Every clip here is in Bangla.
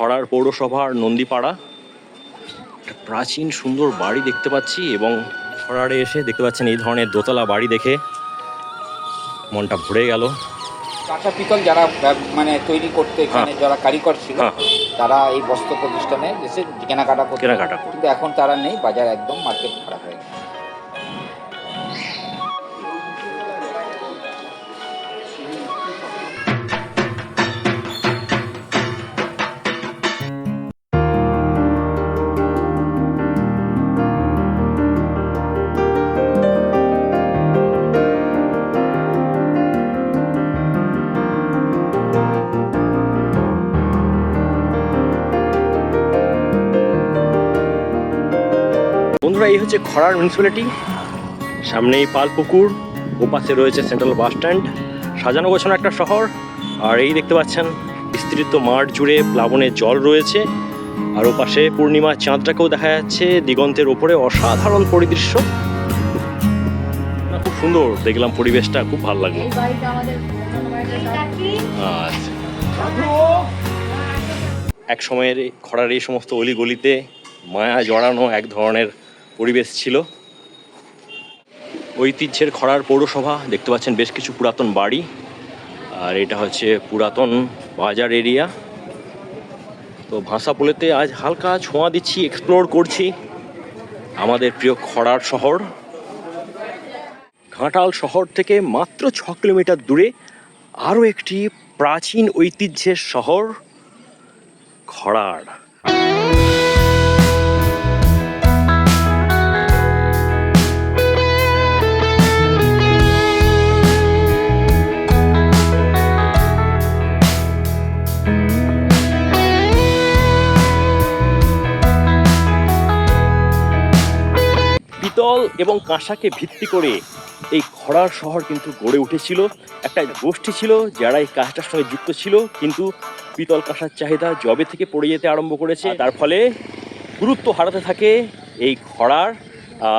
খড়ার পৌরসভার নন্দীপাড়া। একটা প্রাচীন সুন্দর বাড়ি দেখতে পাচ্ছি এবং খড়ারে এসে দেখতে পাচ্ছেন এই ধরনের দোতলা বাড়ি দেখে মনটা ভরে গেল। কাঁচা পিতল যারা মানে তৈরি করতে এখানে যারা কারিগর ছিল হ্যাঁ। তারা এই বস্ত্র প্রতিষ্ঠানে এসে কেনাকাটা করতে। কেনাকাটা কিন্তু এখন তারা নেই বাজার একদম মার্কেট খারাপ হয়ে গেছে। হচ্ছে খড়ার মিউনিসিপ্যালিটি সামনেই পালপুকুর ওপাশে রয়েছে সেন্ট্রাল বাস স্ট্যান্ড সাজানো গোছানো একটা শহর আর এই দেখতে পাচ্ছেন বিস্তৃত মাঠ জুড়ে প্লাবনের জল রয়েছে আর ওপাশে পূর্ণিমা চাঁদটাকেও দেখা যাচ্ছে দিগন্তের ওপরে অসাধারণ পরিদৃশ্য। খুব সুন্দর দেখলাম পরিবেশটা খুব ভালো লাগল। আচ্ছা। এক সময়ের খরার এই সমস্ত অলিগলিতে মায়া জড়ানো এক ধরনের পরিবেশ ছিল। ঐতিহ্যের খরার পৌরসভা, দেখতে পাচ্ছেন বেশ কিছু পুরাতন বাড়ি। আর এটা হচ্ছে পুরাতন বাজার এরিয়া। তো ভাষাপোলেতে আজ হালকা ছোঁয়া দিচ্ছি এক্সপ্লোর করছি আমাদের প্রিয় খরার শহর। ঘাটাল শহর থেকে মাত্র ছ কিলোমিটার দূরে আরও একটি প্রাচীন ঐতিহ্যের শহর খড়ার। এবং কাঁসাকে ভিত্তি করে এই খড়ার শহর কিন্তু গড়ে উঠেছিল। একটা গোষ্ঠী ছিল যারা এই কাজটার সঙ্গে যুক্ত ছিল কিন্তু পিতল কাঁসার চাহিদা জবে থেকে পড়ে যেতে আরম্ভ করেছে। তার ফলে গুরুত্ব হারাতে থাকে এই খড়ার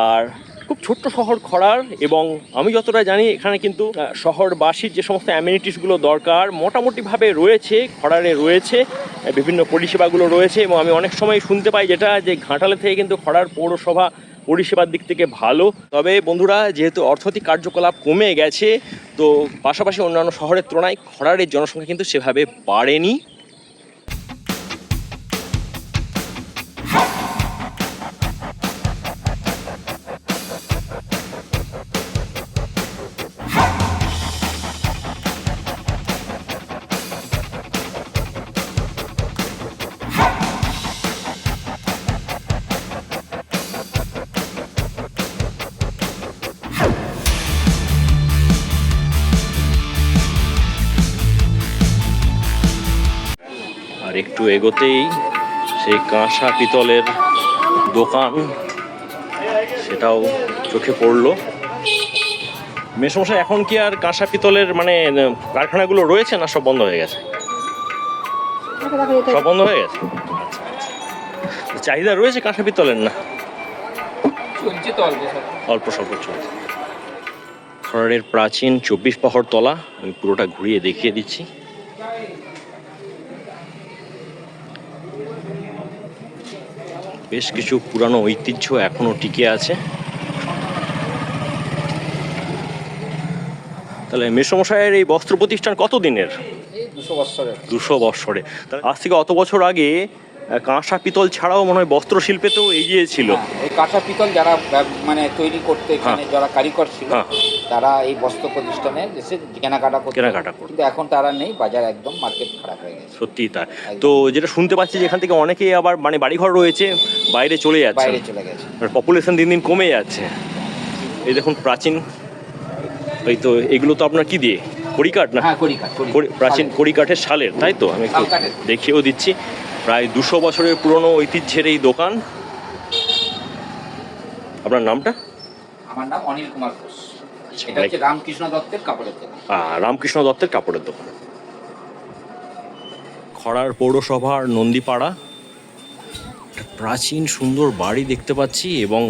আর খুব ছোট্ট শহর খড়ার এবং আমি যতটা জানি এখানে কিন্তু শহরবাসীর যে সমস্ত অ্যামিনিটিসগুলো দরকার মোটামুটিভাবে রয়েছে খড়ারে রয়েছে বিভিন্ন পরিষেবাগুলো রয়েছে এবং আমি অনেক সময় শুনতে পাই যেটা যে ঘাটালে থেকে কিন্তু খড়ার পৌরসভা পরিষেবার দিক থেকে ভালো। তবে বন্ধুরা, যেহেতু অর্থনৈতিক কার্যকলাপ কমে গেছে, তো পাশাপাশি অন্যান্য শহরের তুলনায় খরারের জনসংখ্যা কিন্তু সেভাবে বাড়েনি। একটু এগোতেই সেই কাঁসা পিতলের দোকান সেটাও চোখে পড়ল। মেসমশাই এখন কি আর কাঁসা পিতলের মানে কারখানাগুলো রয়েছে না সব বন্ধ হয়ে গেছে? সব বন্ধ হয়ে গেছে? আচ্ছা আচ্ছা। চাহিদা রয়েছে কাঁসা পিতলের না? অল্প স্বল্প। অল্প স্বল্প চলছে। খড়ের প্রাচীন চব্বিশ পাহড় তলা আমি পুরোটা ঘুরিয়ে দেখিয়ে দিচ্ছি। বেশ কিছু পুরানো ঐতিহ্য এখনও টিকে আছে। তাহলে মেসমশাইয়ের এই বস্ত্র প্রতিষ্ঠান কত দিনের দুশো বৎসরে দুশো বৎসরে তাহলে আজ থেকে অত বছর আগে কাঁসা পিতল ছাড়াও মনে হয় বস্ত্র শিল্পেতেও এগিয়ে ছিল। হ্যাঁ, এই কাঁসা পিতল যারা মানে তৈরি করতে এখানে যারা কারিগর ছিল হ্যাঁ। তারা এই বস্ত্র প্রতিষ্ঠানে এসে কেনাকাটা করতে। কেনাকাটা করতো। কিন্তু এখন তারা নেই বাজার একদম মার্কেট খারাপ হয়ে গেছে। সত্যি তাই। তো যেটা শুনতে পাচ্ছি যে এখান থেকে অনেকেই আবার মানে বাড়িঘর রয়েছে বাইরে চলে যাচ্ছে। বাইরে চলে গেছে। পপুলেশন দিন দিন কমে যাচ্ছে। এই দেখুন প্রাচীন এই তো এগুলো তো আপনার কি দিয়ে? কড়িকাঠ না? হ্যাঁ প্রাচীন কড়িকাঠের শালের তাই তো? আমি একটু দেখিয়েও দিচ্ছি। প্রায় দুশো বছরের পুরনো ঐতিহ্যের এই দোকান। আপনার নামটা? আমার নাম অনিল কুমার ঘোষ। আচ্ছা, এটা হচ্ছে রামকৃষ্ণ দত্তের কাপড়ের দোকান। রামকৃষ্ণ দত্তের কাপড়ের দোকান। খড়ার পৌরসভার নন্দীপাড়া। একটা প্রাচীন সুন্দর বাড়ি দেখতে পাচ্ছি এবং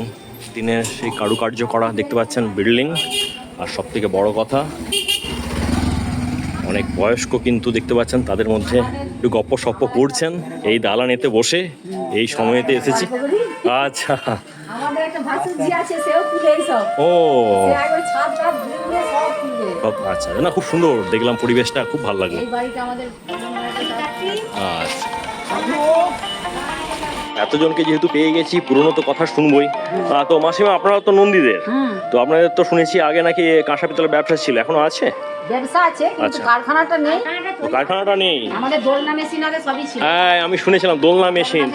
দিনের সেই কারুকার্য করা দেখতে পাচ্ছেন বিল্ডিং। আর সব থেকে বড় কথা অনেক বয়স্ক কিন্তু দেখতে পাচ্ছেন তাদের মধ্যে একটু গপ্প সপ্প করছেন এই দালানেতে বসে এই সময়তে এসেছি। আচ্ছা। ও। আচ্ছা না খুব সুন্দর দেখলাম পরিবেশটা খুব ভালো লাগল। সব- আচ্ছা। এতজনকে যেহেতু পেয়ে গেছি পুরনো তো কথা শুনবই। তো মাসিমা আপনারা তো নন্দীদের। তো আপনাদের তো শুনেছি আগে নাকি কাঁসা পিতলের ব্যবসা ছিল এখনও আছে? ব্যবসা আছে কিন্তু আচ্ছা। কারখানাটা নেই। কারখানাটা নেই? আমাদের দোলনা মেশিন আগে সবই ছিল। হ্যাঁ আমি শুনেছিলাম দোলনা মেশিন।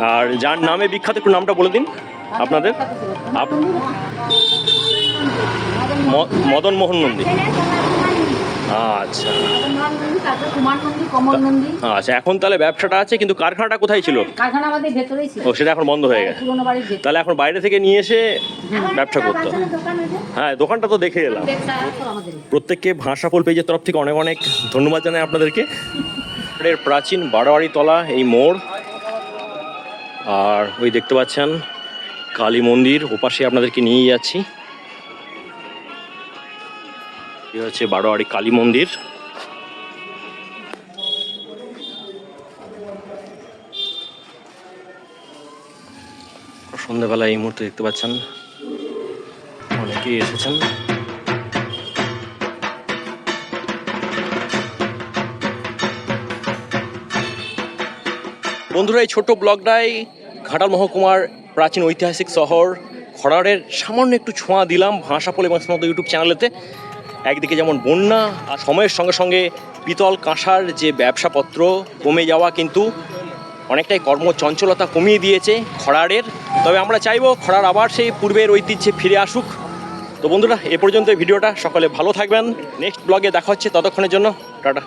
আর যার নামে বিখ্যাত একটু নামটা বলে দিন আপনাদের। আপ- মদন মোহন নন্দী। আচ্ছা। আচ্ছা এখন তাহলে ব্যবসাটা আছে, কিন্তু কারখানাটা কোথায় ছিল? ও, সেটা এখন বন্ধ হয়ে গেছে। তাহলে এখন বাইরে থেকে নিয়ে এসে ব্যবসা করতো হ্যাঁ দোকানটা তো দেখে এলাম। প্রত্যেককে ভাষাপোল পেজের তরফ থেকে অনেক অনেক ধন্যবাদ জানাই আপনাদেরকে। এর প্রাচীন বারোয়ারি তলা এই মোড়। আর ওই দেখতে পাচ্ছেন কালী মন্দির, ওপাশে আপনাদেরকে নিয়ে যাচ্ছি। হচ্ছে বারোয়ারি কালী মন্দির। সন্ধ্যাবেলা এই মুহূর্তে দেখতে পাচ্ছেন, অনেকেই এসেছেন। বন্ধুরা, এই ছোট্ট ব্লগটাই ঘাটাল মহকুমার প্রাচীন ঐতিহাসিক শহর খড়ারের সামান্য একটু ছোঁয়া দিলাম ভাষাপল এবং মতো ইউটিউব চ্যানেলেতে। একদিকে যেমন বন্যা আর সময়ের সঙ্গে সঙ্গে পিতল কাঁসার যে ব্যবসাপত্র কমে যাওয়া কিন্তু অনেকটাই কর্মচঞ্চলতা কমিয়ে দিয়েছে খরারের। তবে আমরা চাইব খরার আবার সেই পূর্বের ঐতিহ্যে ফিরে আসুক। তো বন্ধুরা, এ পর্যন্ত ভিডিওটা। সকলে ভালো থাকবেন। নেক্সট ব্লগে দেখা হচ্ছে ততক্ষণের জন্য। টাটা।